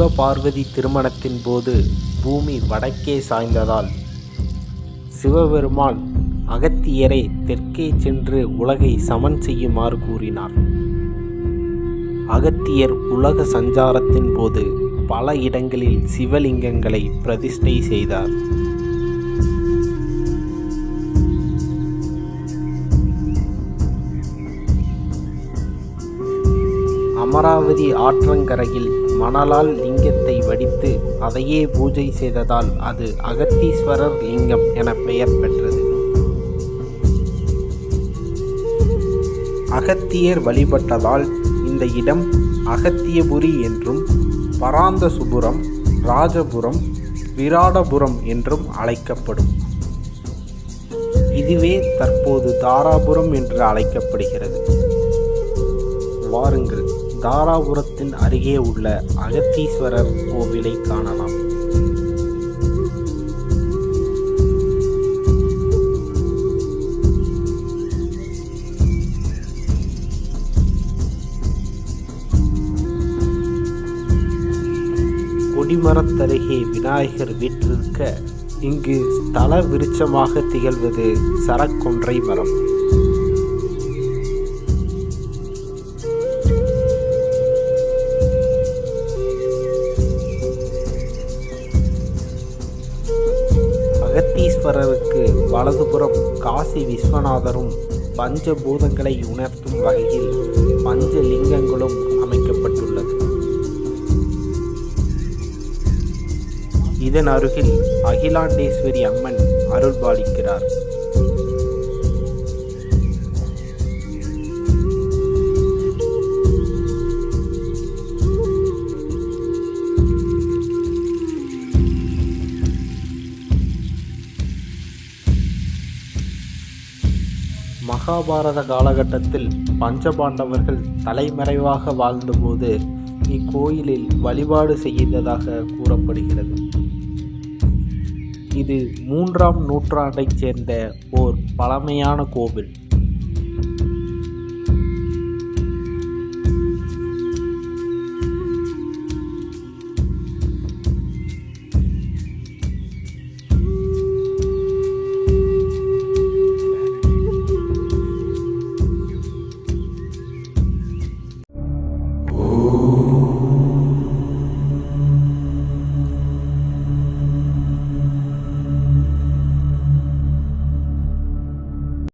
சிவபார்வதி திருமணத்தின் போது பூமி வடக்கே சாய்ந்ததால் சிவபெருமான் அகத்தியரை தெற்கே சென்று உலகை சமன் செய்யுமாறு கூறினார். அகத்தியர் உலக சஞ்சாரத்தின் போது பல இடங்களில் சிவலிங்கங்களை பிரதிஷ்டை செய்தார். அமராவதி ஆற்றங்கரையில் மணலால் லிங்கத்தை வடித்து அதையே பூஜை செய்ததால் அது அகத்தீஸ்வரர் லிங்கம் என பெயர் பெற்றது. அகத்தியர் வழிபட்டதால் இந்த இடம் அகத்தியபுரி என்றும் பராந்தசுபுரம் ராஜபுரம் விராடபுரம் என்றும் அழைக்கப்படும். இதுவே தற்போது தாராபுரம் என்று அழைக்கப்படுகிறது. வாருங்கள். தாராபுரத்தின் அருகே உள்ள அகத்தீஸ்வரர் கோவிலை காணலாம். கொடிமரத்தருகே விநாயகர் வீற்றிருக்க இங்கு ஸ்தல விருட்சமாக திகழ்வது சரக்கொன்றை மரம். அகத்தீஸ்வரருக்கு வலதுபுறம் காசி விஸ்வநாதரும் பஞ்சபூதங்களை உணர்த்தும் வகையில் பஞ்சலிங்கங்களும் அமைக்கப்பட்டுள்ளது. இதன் அருகில் அகிலாண்டேஸ்வரி அம்மன் அருள்பாலிக்கிறார். மகாபாரத காலகட்டத்தில் பஞ்சபாண்டவர்கள் தலைமறைவாக வாழ்ந்தபோது இக்கோயிலில் வழிபாடு செய்ததாக கூறப்படுகிறது. இது மூன்றாம் நூற்றாண்டைச் சேர்ந்த ஓர் பழமையான கோவில். Ooh.